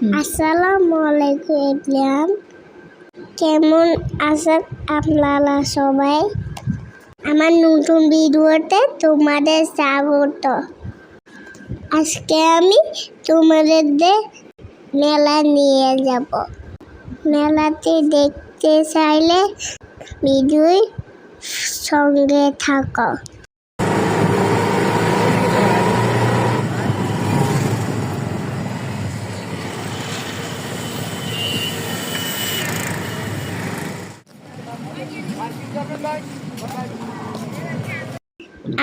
আসসালামু আলাইকুম ইবলিয়াম কেমন আছেন আপনারা সবাই? আমার নতুন ভিডিওতে তোমাদের স্বাগত। আজকে আমি তোমাদের মেলা নিয়ে যাব। মেলাতে দেখতে চাইলে ভিডিওর সঙ্গে থাকো।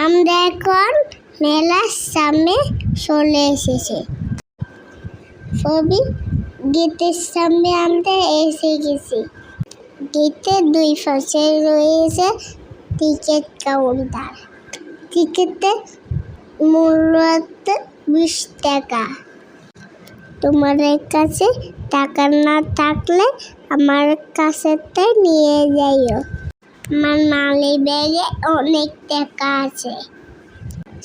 আমরা এখন মেলার সামনে চলে এসেছি। ছবি গেটের সামনে আমরা এসে গেছি। গেটের দুই পাশে রয়েছে টিকিট কাউন্টার। টিকিটের মূল্য বিশ টাকা। তোমাদের কাছে টাকা না থাকলে আমার কাছেতে নিয়ে যাইও। আমার মালি ব্যাগে অনেক টাকা আছে।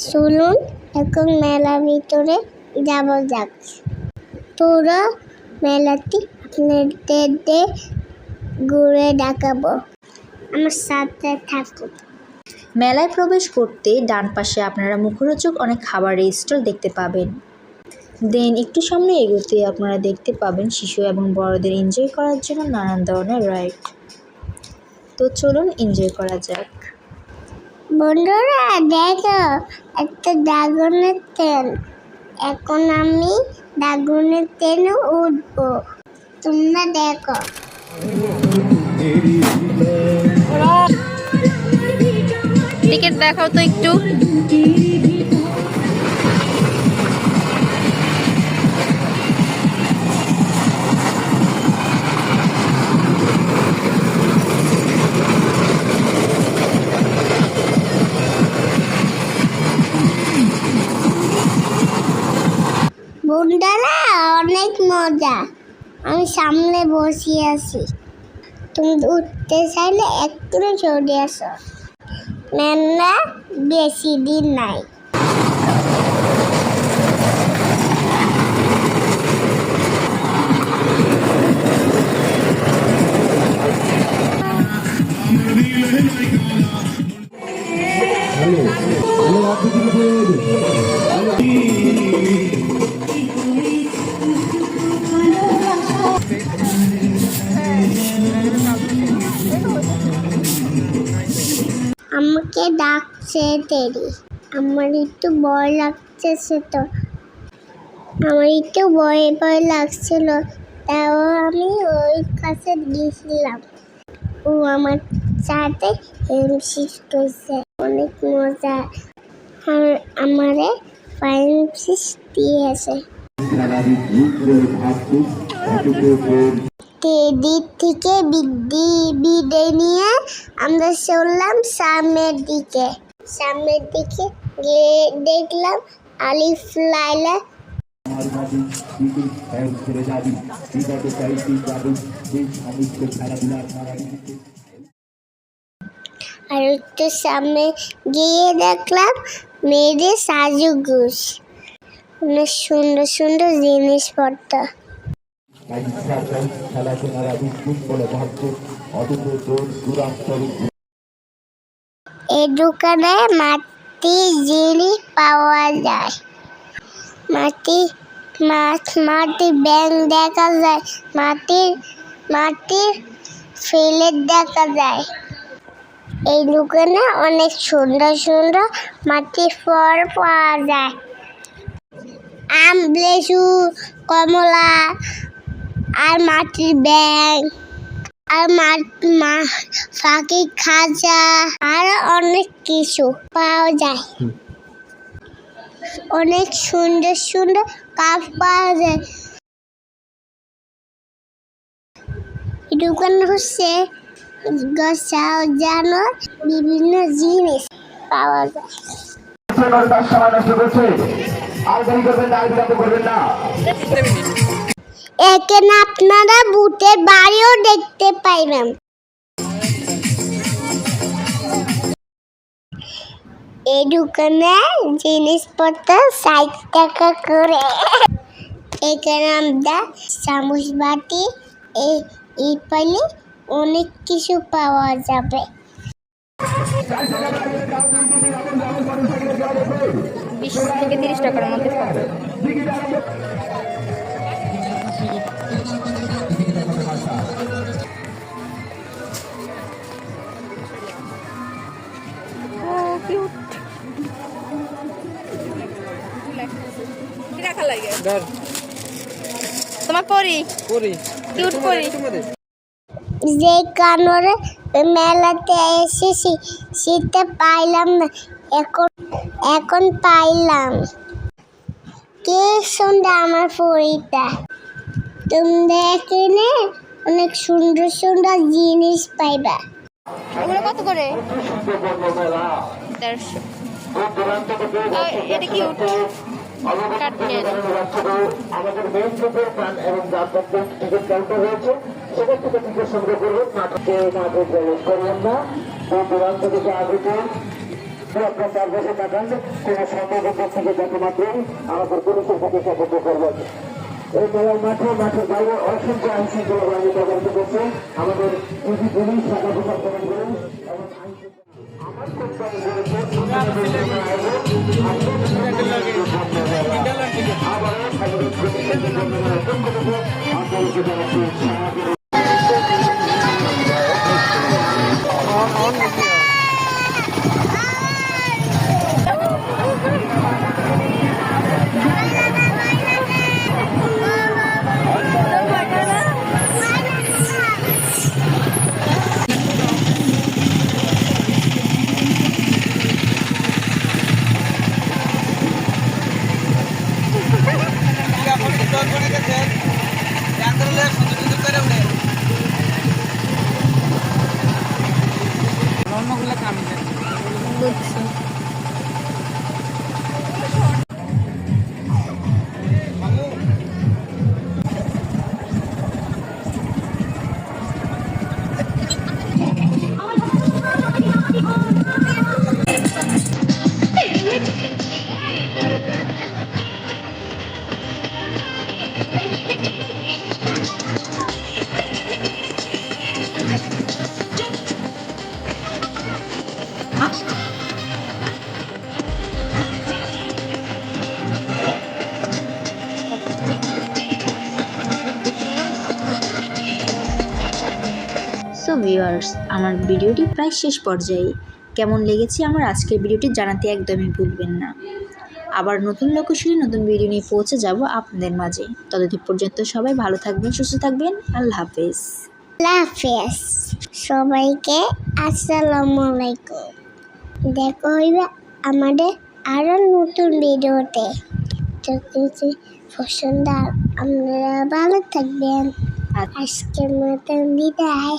চলুন, এখন মেলার ভিতরে যাব যাক। পুরো মেলাটি আপনাদের ঘুরে দেখাবো। আমার সাথে থাকুন। মেলায় প্রবেশ করতে ডান পাশে আপনারা মুখরোচক অনেক খাবারের স্টল দেখতে পাবেন। দেন একটু সামনে এগোতে আপনারা দেখতে পাবেন শিশু এবং বড়দের এনজয় করার জন্য নানান ধরনের রাইড তো চলুন এনজয় করা যাক। বন্ধুরা দেখো একটা ড্রাগনের ট্রেন এখন আমি ড্রাগনের ট্রেনে উঠব। তোমরা দেখো। টিকিট দেখাও তো একটু। মজা আমি সামনে বসে আছি। তুমি উঠতে চাইলে একটু চলে আসো মেলা বেশি দিন নাই। আমাকে ডাকছে দেরি আমার একটু ভয় লাগতেছে তো। আমার একটু ভয় ভয় লাগছিল, তাও আমি ওই কাছে গেছিলাম। ও আমার সাথে হেমশিস করছে, অনেক মজা। আমারে ফাইনশিস দিয়েছে। দিক থেকে বিদ্যি বিদায় নিয়ে আমরা চললাম সামনের দিকে সামনের দিকে গিয়ে দেখলাম আলিফ লাইলা আমার মাঝে কিন্তু এক ছেড়ে যাবি বিগত কয়েকদিন যাবত এই সমস্ত খেলাধুলা সারা দিতে আর একটু সামনে গিয়ে দেখলাম মেয়েদের সাজুগুজ অনেক সুন্দর সুন্দর জিনিসপত্র এই দোকানে মাটি জিনিস পাওয়া যায়। মাটি, মাছ, মাটি ব্যাং দেখা যায়। মাটির মাটির ফেলে দেখা যায়। এই দোকানে অনেক সুন্দর সুন্দর মাটির ফল পাওয়া যায়। আম, লেচু, কমলা আর মাটির ব্যাং আর মা ফাঁকি খাজা আর অনেক কিছু পাওয়া যায়। অনেক সুন্দর সুন্দর কাপ পাওয়া যায়। দোকান হচ্ছে সাজানোর বিভিন্ন জিনিস পাওয়া যায়। আর করবেন না। এখানে আপনারা ভূতের বাড়িও দেখতে পাইবেন এই দোকানে জিনিসপত্র ষাট টাকা করে। এখানে আমরা চামচ বাটি। এই পাইলে অনেক কিছু পাওয়া যাবে। বিশ থেকে তিরিশ টাকার মধ্যে তোমার পরি? করি কিউট পরি। যে কানরে মেলাতে এসেছি শীতে পাইলাম না এখন এখন পাইলাম। কে সুন্দর আমার পরিটা। তোমরা এখানে অনেক সুন্দর সুন্দর জিনিস পাইবা। কত করে? দেড়শো এটা কাটকেন আমাদের মেন থেকে মাঠে মাঠের বাইরে অসংখ্য আইনশৃঙ্খলা বাহিনী তদন্ত করছে। আমাদের পুলিশ শাখা প্রশাসন on, on, on. America. So viewers আমার ভিডিওটি প্রায় শেষ পর্যায়ে। কেমন লেগেছে আমার আজকের ভিডিওটি জানাতে একদমই ভুলবেন না। আবার নতুন লোকেশনে নতুন ভিডিও নিয়ে পৌঁছে যাব আপনাদের মাঝে। ততদিন পর্যন্ত সবাই ভালো থাকবেন সুস্থ থাকবেন। আল্লাহ হাফেজ। আল্লাহ হাফেজ। সবাইকে আসসালামু আলাইকুম। দেখা হইবে আমাদের আরও নতুন ভিডিওতে। যদি পছন্দ আপনারা ভালো থাকবেন। আজকের মতন বিদায়।